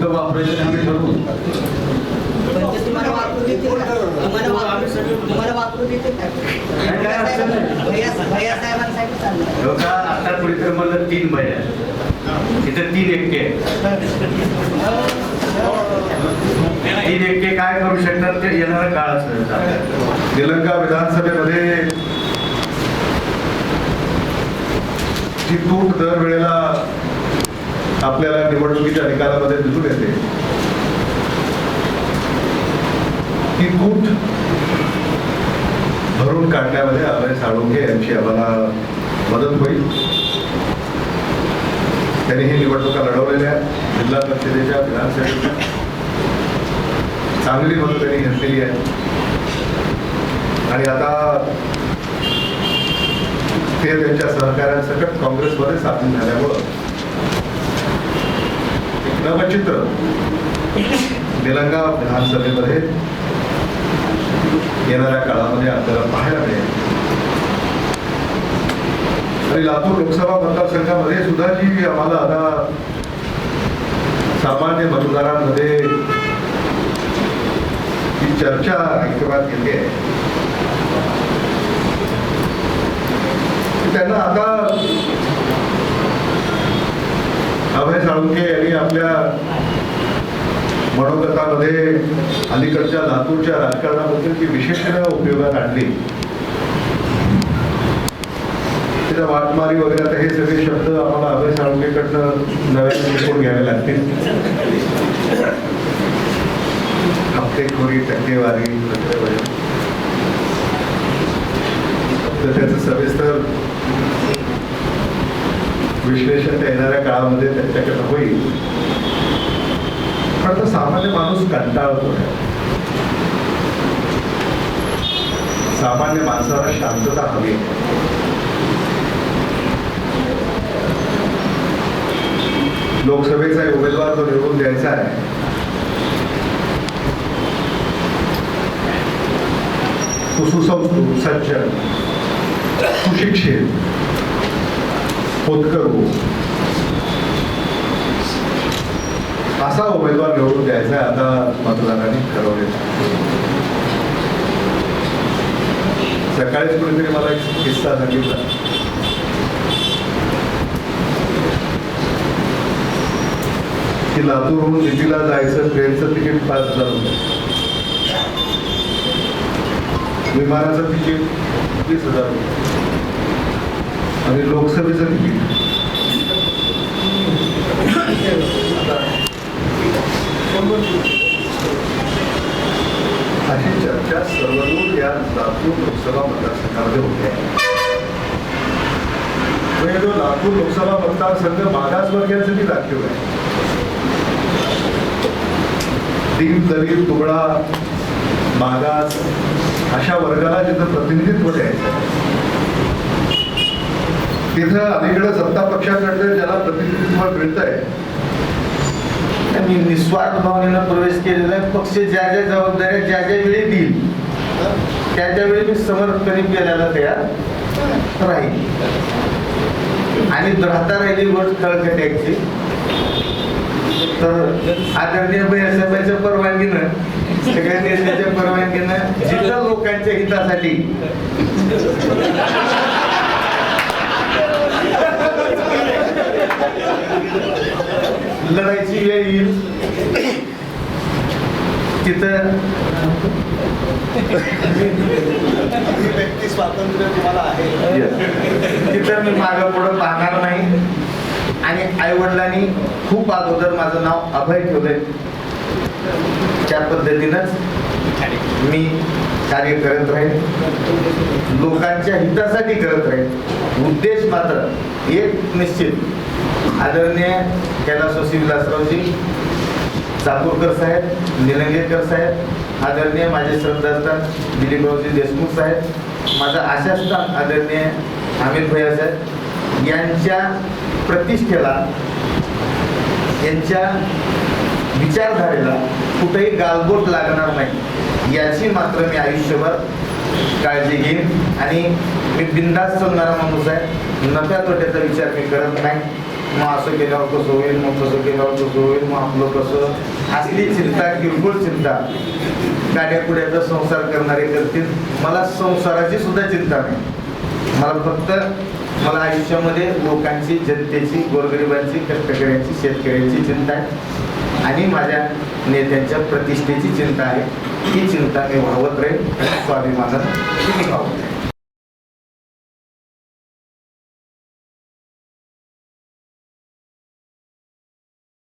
कुठं वापरायचं आम्ही ठरवू. हो आता कुठेतरी मला तीन भया तिथे तीन एकटे तीन एकटे काय करू शकतात ते येणारा काळ असं श्रीलंका विधानसभेमध्ये ती तूट दरवेळेला आपल्याला निवडणुकीच्या निकालामध्ये दिसून येते. ती कूट भरून काढण्यामध्ये अभय साळुंके यांची आम्हाला मदत होईल. त्यांनी ही निवडणुका लढवलेल्या जिल्हा परिषदेच्या विधानसभेच्या. चांगली मदत त्यांनी घेतलेली आहे आणि आता ते त्यांच्या सहकार्यासकट काँग्रेसमध्ये स्थापन झाल्यामुळं नवचित्र निलंगा विधानसभेमध्ये येणाऱ्या काळामध्ये आपल्याला पाहायला मिळेल. आणि लातूर लोकसभा मतदारसंघामध्ये सुद्धा जी आम्हाला आता सामान्य मतदारांमध्ये ही चर्चा ऐकवात आहे त्यांना आता अभय साळुंके यांनी आपल्या मनोगतामध्ये अलीकडच्या लातूरच्या राजकारणाबद्दल जी विशेषण उपयोगात आणली त्याच्या वाटमारी वगैरे आता हे सगळे शब्द आम्हाला अभय साळुंकेकडनं नव्याने शिकून घ्यावे लागतील. हप्तेखोरी टक्केवारी वगैरे तर त्याचं सविस्तर विश्लेषण त्या येणाऱ्या काळामध्ये त्यांच्याकडे होईल. पण आता सामान्य माणूस कंटाळतो. सामान्य माणसाला शांतता हवी. लोकसभेचा उमेदवार तो निवडून द्यायचा आहे. तो सुसंस्कृत सज्जन सुशिक्षित. होतकरू असा उमेदवार निवडून द्यायचा आहे आता मतदारांनी ठरवले. सकाळीच कुणीतरी मला एक किस्सा सांगितला. की लातूरहून दिल्लीला जायचं ट्रेनचं तिकीट पाच हजार रुपये. विमानाचं तिकीट वीस हजार रुपये. आणि लोकसभेचं तिकीट अशी चर्चा सर्वदूर या लातूर लोकसभा मतदारसंघामध्ये होते. म्हणजे जो लातूर लोकसभा मतदारसंघ मागासवर्गीयांसाठी राखीव आहे. दीन दलित तुगडा मागास अशा वर्गाला जिथं प्रतिनिधित्व द्यायचं तिथं अलीकडे सत्ता पक्षाकडे ज्याला प्रतिनिधित्व मिळतंय त्यांनी निस्वार्थ भावनेनं प्रवेश केलेला पक्ष ज्या ज्या जबाबदाऱ्या ज्या ज्या वेळी देईल त्या त्या वेळी मी समर्थपणे केल्याला तयार राहील. आणि राहता राहिली गोष्ट कळकट्याची तर आदरणीय साहेबांच्या परवानगीनं सगळ्या नेत्याच्या परवानगीनं जिथं लोकांच्या हितासाठी लढायची वेळ येईल. तिथं व्यक्ती स्वातंत्र्य तुम्हाला आहे. तिथं मी मागं पुढं पाहणार नाही. आणि आई वडिलांनी खूप अगोदर माझं नाव अभय ठेवलंय. त्या पद्धतीनंच मी कार्य करत राहील लोकांच्या हितासाठी करत राहील उद्देश मात्र एक निश्चित. आदरणीय कैलासवासी विलासरावजी चाकूरकर साहेब निलंगेकर साहेब आदरणीय माझे श्रद्धास्थान दिलीपरावजी देशमुख साहेब माझा आशास्थान आदरणीय अमित भैया साहेब यांच्या प्रतिष्ठेला यांच्या विचारधारेला कुठेही गालबोट लागणार नाही याची मात्र मी आयुष्यभर काळजी घेईन आणि मी बिंदास चालणारा माणूस आहे. नफ्या तोट्याचा विचार मी करत नाही. मग असं केल्यावर कसं होईल? मग कसं केल्यावर कसं होईल? मग आपलं कसं? असली चिंता किरकोळ चिंता. गाड्या पुढ्याचा संसार करणारे करतील. मला संसाराची सुद्धा चिंता नाही. मला फक्त मला आयुष्यामध्ये लोकांची जनतेची गोरगरिबांची कष्टकऱ्यांची शेतकऱ्यांची चिंता आहे. आणि माझ्या नेत्यांच्या प्रतिष्ठेची चिंता आहे. ही चिंता मी वाहवत राहील स्वाभिमानात ती मी वाहवत राहील